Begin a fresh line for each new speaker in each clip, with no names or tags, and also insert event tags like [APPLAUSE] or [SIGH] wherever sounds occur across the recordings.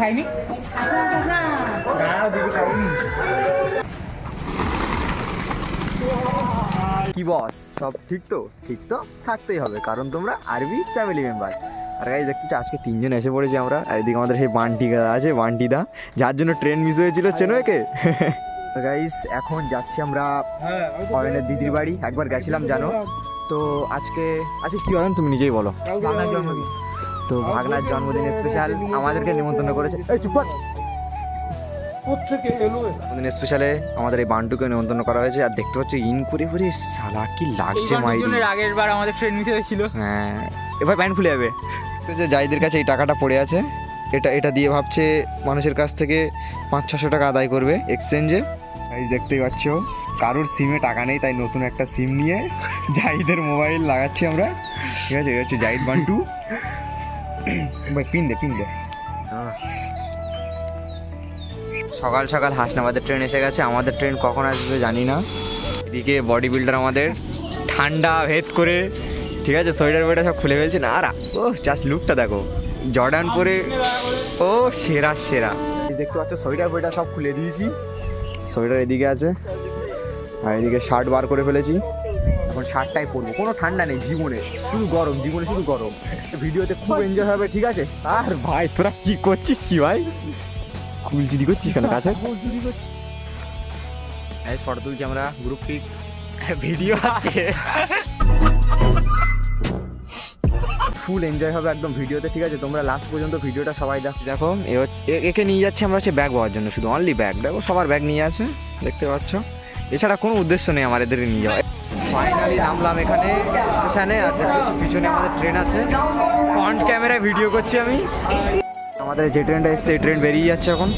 খাইনি?
কি বস সব ঠিক তো? ঠিক তো? থাকতেই হবে কারণ তোমরা আরবি ফ্যামিলি মেম্বার আর গাইজ দেখতে আজকে তিনজন এসে পড়েছি আমরা। আর এদিকে আমাদের সেই বান্টি দা আছে বান্টিদা যার জন্য ট্রেন মিস হয়েছিল চেনো একে? গাইজ এখন যাচ্ছি আমরা অয়নের দিদির বাড়ি একবার গেছিলাম জানো? তো আজকে আজকে কি অয়ন তুমি নিজেই বলো। তো ভাগনার জন্মদিন স্পেশাল আমাদেরকে নিমন্ত্রণ করেছে। এই জন্মদিন স্পেশালে আমাদের এই বান্টুকে নিমন্ত্রণ করা হয়েছে। আর দেখতে পাচ্ছ ইন করে করে সালা কি লাগছে মাইরি।
আগের বার আমাদের ফ্রেন্ড মিশে ছিল
হ্যাঁ এবার প্যান্ট খুলে যাবে। তো যে যাইদের কাছে এই টাকাটা পড়ে আছে। এটা এটা দিয়ে ভাবছে মানুষের কাছ থেকে পাঁচ ছশো টাকা আদায় করবে এক্সচেঞ্জে এই দেখতেই পাচ্ছ কারোর সিমে টাকা নেই তাই নতুন একটা সিম নিয়ে জাহিদের মোবাইল লাগাচ্ছি আমরা। ঠিক আছে এই হচ্ছে জাহিদ বান্টু। ভাই পিন দে পিন দে। সকাল সকাল হাসনাবাদের ট্রেন এসে গেছে। আমাদের ট্রেন কখন আসবে জানি না। এদিকে বডি বিল্ডার আমাদের ঠান্ডা ভেদ করে ঠিক আছে সোয়েটার ওয়েটার সব খুলে ফেলছে। না আর ও জাস্ট লুকটা দেখো। জর্ডান পরে ও সেরা সেরা। দেখতে পাচ্ছ সোয়েটার ওয়েটার সব খুলে দিয়েছি। সোয়েটার এদিকে আছে। আর এদিকে শার্ট বার করে ফেলেছি। এখন শার্টটাই পরবো। কোনো ঠান্ডা নেই জীবনে। শুধু গরম জীবনে শুধু গরম। ভিডিওতে খুব এনজয় হবে ঠিক আছে? আর ভাই তোরা কি করছিস কি ভাই? কুল চুরি করছিস কেন কাছে ফটো তুলছি আমরা গ্রুপ পিক ভিডিও আছে। [LAUGHS] ফুল এনজয় হবে একদম ভিডিওতে, ঠিক আছে? তোমরা লাস্ট পর্যন্ত ভিডিওটা সবাই দেখো। দেখো একে নিয়ে যাচ্ছি আমরা হচ্ছে ব্যাগ পাওয়ার জন্য, শুধু অনলি ব্যাগ দেখো, সবার ব্যাগ নিয়ে আছে, দেখতে পাচ্ছ? এছাড়া কোনো উদ্দেশ্য নেই আমার এদের নিয়ে যাওয়া ফাইনালি নামলাম এখানে স্টেশনে আর পিছনে আমাদের ট্রেন আছে। ফ্রন্ট ক্যামেরায় ভিডিও করছি আমি। আমাদের যে ট্রেনটা এসছে, এই ট্রেন বেরিয়ে যাচ্ছে এখন।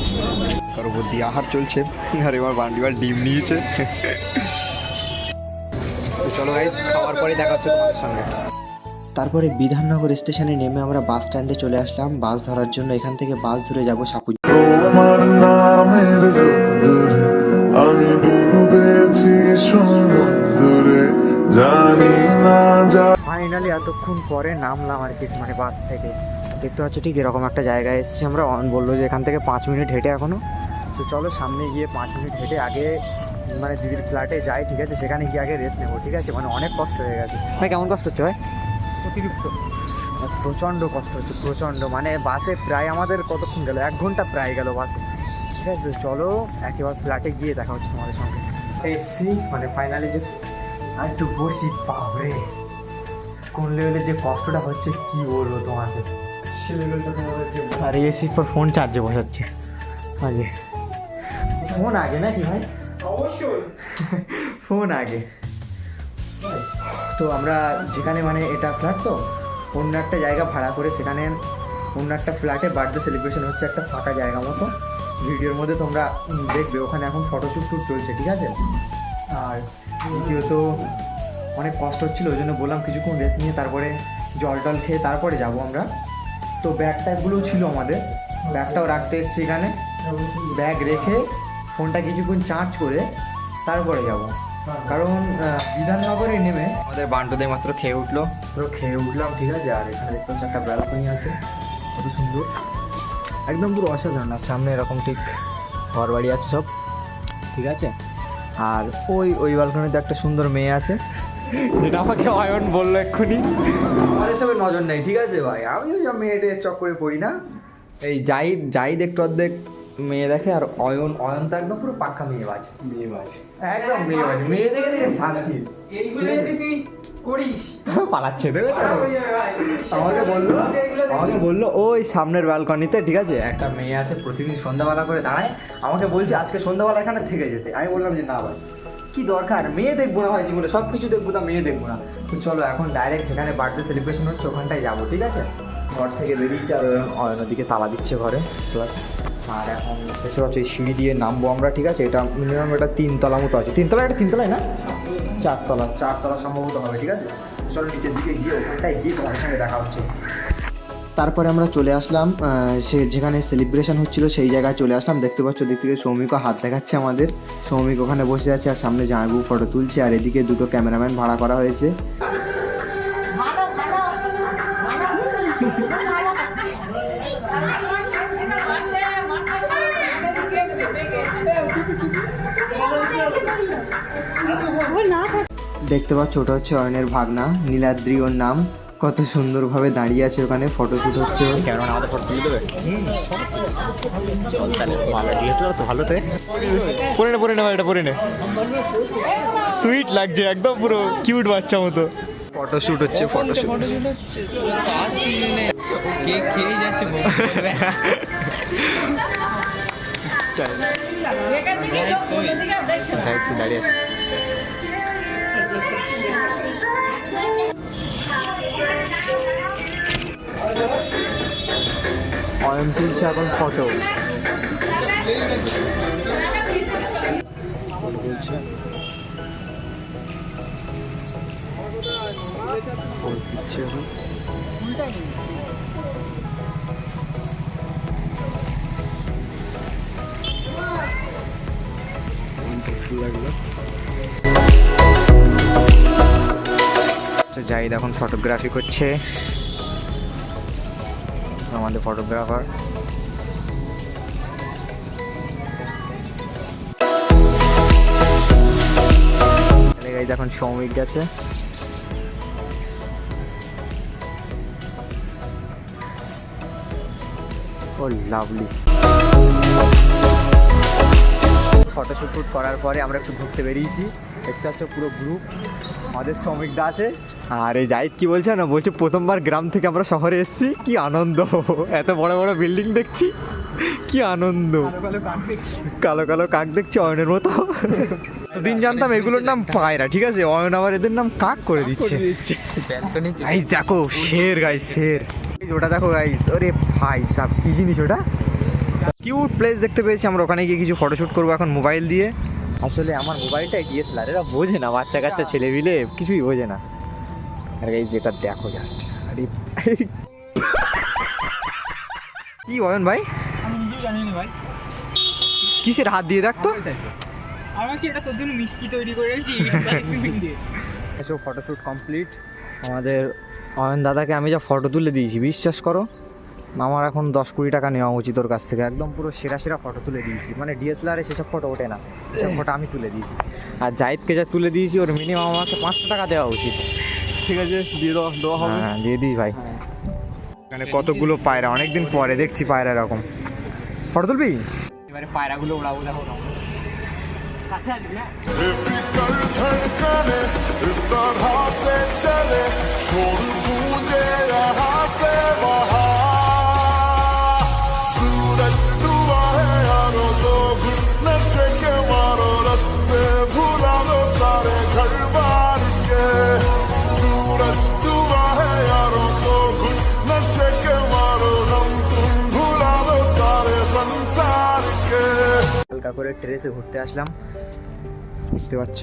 তার উপর দিয়ে আহার চলছে। আর এবার বান্ডিবার ডিম নিয়েছে। চলো গাইজ খাওয়ার পরে দেখা হচ্ছে তোমাদের সঙ্গে
তারপরে বিধাননগর স্টেশনে নেমে আমরা বাস স্ট্যান্ডে চলে আসলাম। বাস ধরার জন্য এখান থেকে বাস ধরে যাব সাপু
ফাইনালি এতক্ষণ পরে নামলাম আর কি মানে বাস থেকে। দেখতে পাচ্ছ ঠিক এরকম একটা জায়গায় এসেছি আমরা। অন বলল যে এখান থেকে পাঁচ মিনিট হেঁটে এখনও। তো চলো সামনে গিয়ে পাঁচ মিনিট হেঁটে আগে মানে দিদির ফ্ল্যাটে যাই ঠিক আছে? সেখানে গিয়ে আগে রেস্ট নেব ঠিক আছে? মানে অনেক কষ্ট হয়ে গেছে। ভাই কেমন কষ্ট হচ্ছে ভাই?
অতিরিক্ত।
প্রচণ্ড কষ্ট হচ্ছে প্রচণ্ড। মানে বাসে প্রায় আমাদের কতক্ষণ গেল? এক ঘণ্টা প্রায় গেল বাসে। ঠিক আছে চলো একেবারে ফ্ল্যাটে গিয়ে দেখা হচ্ছে তোমাদের সঙ্গে। এসছি মানে ফাইনালি যে আর একটু বসি বাবরে কোন লেভেলে যে কষ্টটা হচ্ছে কি বলব তোমাকে
সে লেভেলটা তোমাদের যে
আর এসির পর ফোন চার্জে বসাচ্ছে। আগে। ফোন আগে নাকি ভাই?
অবশ্যই। [LAUGHS]
ফোন আগে। তো আমরা যেখানে মানে এটা ফ্ল্যাট তো, অন্য একটা জায়গা ভাড়া করে সেখানে অন্য একটা ফ্ল্যাটে বার্থডে সেলিব্রেশন হচ্ছে একটা ফাঁকা জায়গা মতো। ভিডিওর মধ্যে তোমরা দেখবে, ওখানে এখন ফটোশ্যুট টুট চলছে, ঠিক আছে? আর দ্বিতীয়ত, অনেক কষ্ট হচ্ছিল, ওই জন্য বললাম কিছুক্ষণ রেস্ট নিয়ে তারপরে জল টল খেয়ে তারপরে যাব আমরা। তো ব্যাগ ট্যাগগুলোও ছিল আমাদের ব্যাগটাও রাখতে এসেছি এখানে। ব্যাগ রেখে ফোনটা কিছুক্ষণ চার্জ করে তারপরে যাব। কারণ বিধাননগরে নেমে আমাদের বান্টুদের মাত্র খেয়ে উঠল। খেয়ে উঠলাম ঠিক আছে? আর এখানে দেখতে পাচ্ছি একটা ব্যালকনি আছে। কত সুন্দর। একদম পুরো অসাধারণ আর সামনে এরকম ঠিক ঘর বাড়ি আছে সব ঠিক আছে? আর ওই ওই ব্যালকনিতে একটা সুন্দর মেয়ে আছে যেটা আমাকে অয়ন বলল এক্ষুনি। আমার এসবের নজর নেই ঠিক আছে ভাই? আমি ওই সব মেয়েটের চক্করে পড়ি না। এই যাই যাই দেখতে অর্ধেক মেয়ে দেখে আর অয়ন অয়ন তো একদম পুরো পাক্কা মেয়ে বাজ।
মেয়ে বাজে।
একদম মেয়ে বাজ। মেয়ে দেখে দেখে শান্তি।
এইগুলো যদি তুই করিস। [LAUGHS]
পালাচ্ছে দেখে আমাকে বলল আমাকে বলল ওই সামনের ব্যালকনিতে ঠিক আছে? একটা মেয়ে আসে প্রতিদিন সন্ধ্যাবেলা করে দাঁড়ায়। আমাকে বলছে আজকে সন্ধ্যাবেলা এখানে থেকে যেতে। আমি বললাম যে না ভাই কি দরকার? মেয়ে দেখব না ভাই জীবনে সব কিছু দেখব না মেয়ে দেখব না। তো চলো এখন ডাইরেক্ট যেখানে বার্থডে সেলিব্রেশন হচ্ছে ওখানটায় যাব ঠিক আছে? ঘর থেকে বেরিয়েছি আর অন্যদিকে তালা দিচ্ছে ঘরে প্লাস আর এখন শেষে হচ্ছে সিঁড়ি দিয়ে নামবো আমরা, ঠিক আছে? এটা মিনিমাম এটা তিনতলা মতো আছে। তিনতলা এটা তিনতলায় না? চারতলা। চারতলা সম্ভবত হবে, ঠিক আছে? চলো নিচের দিকে গিয়ে ওখানটায় গিয়ে তোমার সঙ্গে দেখা হচ্ছে।
তারপরে আমরা চলে আসলাম সে যেখানে সেলিব্রেশন হচ্ছিল সেই জায়গায় চলে আসলাম। দেখতে পাচ্ছ দিক থেকে সৌমিকও হাত দেখাচ্ছে আমাদের। সৌমিক ওখানে বসে আছে আর সামনে জামাইবু ফটো তুলছে আর এদিকে দুটো ক্যামেরাম্যান ভাড়া করা হয়েছে। দেখতে পাচ্ছ ওটা হচ্ছে অয়নের ভাগনা নীলাদ্রি ওর নাম। কত সুন্দরভাবে দাঁড়িয়ে আছে ওখানে ফটোশ্যুট হচ্ছে।
আমাদের ফটো তুলে দেবে? ভালো ডিএসএলআর তো ভালো তো। পরে নে পরে নে এটা পরে নে। সুইট লাগছে একদম পুরো কিউট বাচ্চা মতো। ফটোশ্যুট হচ্ছে ফটোশ্যুট দাঁড়িয়ে আছে। অয়ন তুলছে এখন ফটো। দিচ্ছে এখন। তো জাহিদ এখন ফটোগ্রাফি করছে। আমাদের ফটোগ্রাফার এখন সৌমিক গেছে। ও লাভলি ফটোশ্যুট ফুট করার পরে আমরা একটু ঘুরতে বেরিয়েছি। দেখতে পাচ্ছ পুরো গ্রুপ আমাদের শ্রমিকদা আছে। আর এই জাহিদ কি বলছে না? বলছে প্রথমবার গ্রাম থেকে আমরা শহরে এসেছি। কি আনন্দ। এত বড় বড় বিল্ডিং দেখছি। কি আনন্দ। কালো কালো কাক দেখছি অয়নের মতো। এতদিন জানতাম এগুলোর নাম পায়রা ঠিক আছে? অয়ন আবার এদের নাম কাক করে দিচ্ছে। গাইস দেখো শের গাইস শের। ওটা দেখো গাইস ওরে ভাই সাব কি জিনিস ওটা? কিউট প্লেস দেখতে পেয়েছি। আমরা ওখানে গিয়ে কিছু ফটোশ্যুট করব এখন মোবাইল দিয়ে। আসলে আমার মোবাইলটা ডিএসএলআর এরা বোঝে না বাচ্চা কাচ্চা ছেলে মিলে কিছুই বোঝে না। আর গাইস যেটা দেখো জাস্ট আরে [LAUGHS] কি অয়ন ভাই?
ভাই।
কিসের হাত দিয়ে দেখতো
আমি এটা তোর জন্য মিষ্টি তৈরি করে
এসব ফটোশ্যুট কমপ্লিট আমাদের অয়ন দাদাকে আমি যা ফটো তুলে দিয়েছি বিশ্বাস করো। আমার এখন দশ কুড়ি টাকা নেওয়া উচিত ওর কাছ থেকে একদম পুরো সেরা সেরা ফটো তুলে দিয়েছি মানে ডিএসএলআরে সেসব ফটো ওঠে না সেসব ফটো আমি তুলে দিয়েছি আর জাহিদকে যা তুলে দিয়েছি ওর মিনিমাম আমাকে পাঁচশো টাকা দেওয়া উচিত
ঠিক আছে দিয়ে দেওয়া দেওয়া হবে
হ্যাঁ দিয়ে দিস ভাই মানে কতগুলো পায়রা অনেকদিন পরে দেখছি পায়রা এরকম ফটো তুলবি
এবারে পায়রাগুলো ওড়াবো দেখো কাছে
করে ট্রেসে ঘুরতে আসলাম। দেখতে পাচ্ছ?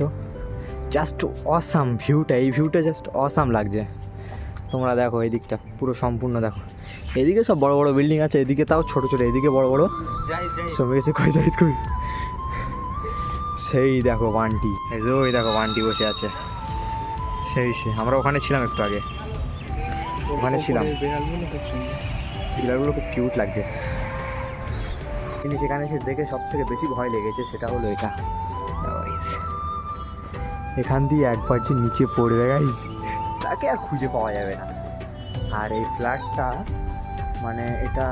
জাস্ট অসাম ভিউটা এই ভিউটা জাস্ট অসাম লাগছে। তোমরা দেখো এই দিকটা পুরো সম্পূর্ণ দেখো। এদিকে সব বড় বড় বিল্ডিং আছে এদিকে তাও ছোট ছোট এদিকে বড় বড়। সবে এসে কই যাই কই। সেই দেখো বান্টি ওই দেখো বান্টি বসে আছে। সেই সে আমরা ওখানে ছিলাম একটু আগে। ওখানে ছিলাম।
বেড়ালগুলো খুব
কিউট লাগছে। কিন্তু সেখানে এসে দেখে সব থেকে বেশি ভয় লেগেছে সেটা হলো এটা। এখান দিয়ে একবার যে নিচে পড়বে গাইস তাকে আর খুঁজে পাওয়া যাবে না। আর এই ফ্ল্যাটটা মানে এটা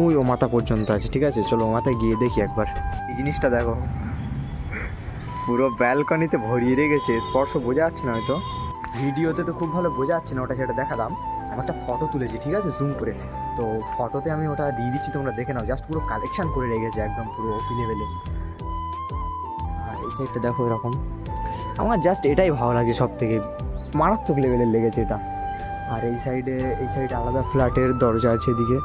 ওই ও মাথা পর্যন্ত আছে, ঠিক আছে? চলো মাথায় গিয়ে দেখি একবার। এই জিনিসটা দেখো, পুরো ব্যালকনিতে ভরিয়ে রেখেছে, স্পর্শ বোঝা যাচ্ছে না হয়তো। ভিডিওতে তো খুব ভালো বোঝা যাচ্ছে না, ওটা সেটা দেখালাম। আমি একটা ফটো তুলেছি, ঠিক আছে? জুম করে তো ফটোতে আমি ওটা দিয়ে দিচ্ছি, তোমরা দেখে নাও। জাস্ট পুরো কালেকশন করে রেখেছে একদম পুরো অফি লেভেলে আর এই সাইডটা দেখো এরকম। আমার জাস্ট এটাই ভালো লাগে সব থেকে মারাত্মক লেভেলের লেগেছে এটা। আর এই সাইডে এই সাইডে আলাদা ফ্ল্যাটের দরজা আছে এদিকে।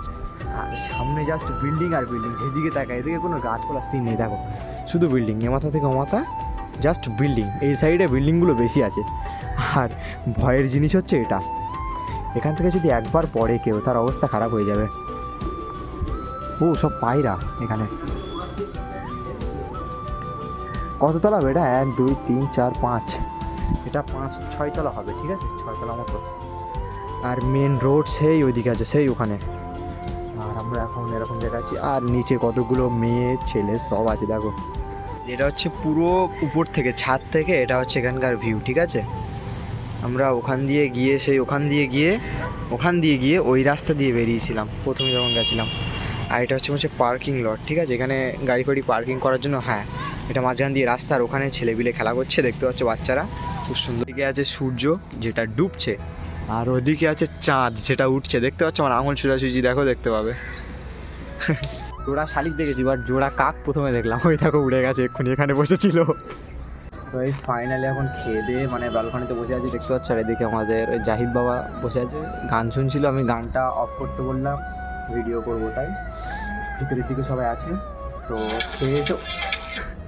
আর সামনে জাস্ট বিল্ডিং আর বিল্ডিং যেদিকে তাকায়, এদিকে কোনো গাছপালা সিন নেই, দেখো। শুধু বিল্ডিং এ মাথা থেকে মাথা জাস্ট বিল্ডিং এই সাইডে বিল্ডিংগুলো বেশি আছে। আর ভয়ের জিনিস হচ্ছে এটা। এখান থেকে যদি একবার পড়ে কেউ, তার অবস্থা খারাপ হয়ে যাবে। ও, সব পায়রা এখানে। কততলা হবে এটা এক, দুই, তিন, চার, পাঁচ। এটা পাঁচ, ছয়তলা হবে, ঠিক আছে? ছয়তলা মতো। আর মেন রোড সেই ওইদিকে আছে, সেই ওখানে। আর আমরা এখন এরকম দেখাচ্ছি আর নিচে কতগুলো মেয়ে, ছেলে, সব আছে, দেখো। এটা হচ্ছে পুরো উপর থেকে, ছাদ থেকে, এটা হচ্ছে এখানকার ভিউ ঠিক আছে? আমরা ওখান দিয়ে গিয়ে, সেই ওখান দিয়ে গিয়ে, ওখান দিয়ে গিয়ে ওই রাস্তা দিয়ে বেরিয়েছিলাম। প্রথমে যখন গেছিলাম, আর এটা হচ্ছে হচ্ছে পার্কিং লট ঠিক আছে? এখানে গাড়ি ফাড়ি পার্কিং করার জন্য হ্যাঁ এটা মাঝখান দিয়ে রাস্তা, আর ওখানে ছেলেপিলে খেলা করছে, দেখতে পাচ্ছ বাচ্চারা। খুব সুন্দর। দিকে আছে সূর্য, যেটা ডুবছে, আর ওদিকে আছে চাঁদ, যেটা উঠছে। দেখতে পাচ্ছ আমার আঙুল ছুটাছুচি দেখো, দেখতে পাবে। জোড়া শালিক দেখেছি বাট জোড়া কাক প্রথমে দেখলাম। ওই দেখো, উড়ে গেছে, এক্ষুনি এখানে বসেছিল। তো এই ফাইনালি এখন খেয়ে দিয়ে মানে ব্যালকনিতে বসে আছি, দেখতে পাচ্ছ? আর এদিকে আমাদের জাহিদ বাবা বসে আছে। গান শুনছিল, আমি গানটা অফ করতে বললাম ভিডিও করব তাই। ভিতরের দিকে সবাই আছে, তো খেয়ে এসেও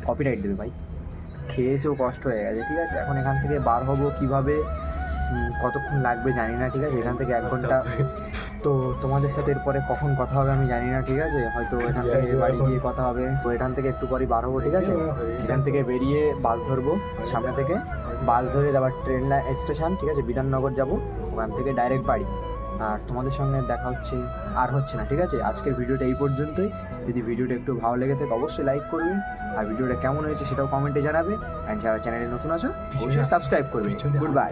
কপিরাইট দেবে ভাই। খেয়ে এসেও কষ্ট হয়ে গেছে, ঠিক আছে? এখন এখান থেকে বার হব কীভাবে কতক্ষণ লাগবে জানি না, ঠিক আছে? এখান থেকে এক ঘণ্টা তো তোমাদের সাথে এরপরে কখন কথা হবে আমি জানি না ঠিক আছে? হয়তো এখান থেকে বাড়ি গিয়ে কথা হবে। তো এখান থেকে একটু পরে বার হব ঠিক আছে? এখান থেকে বেরিয়ে বাস ধরবো সামনে থেকে। বাস ধরে আবার ট্রেন স্টেশন ঠিক আছে? বিধাননগর যাব। ওখান থেকে ডাইরেক্ট বাড়ি। আর তোমাদের সঙ্গে দেখা হচ্ছে আর হচ্ছে না ঠিক আছে? আজকের ভিডিওটা এই পর্যন্তই। যদি ভিডিওটা একটু ভালো লেগে থাকে অবশ্যই লাইক করবে আর ভিডিওটা কেমন হয়েছে সেটাও কমেন্টে জানাবে। অ্যান্ড যারা চ্যানেলে নতুন আছো অবশ্যই সাবস্ক্রাইব করবে গুড বাই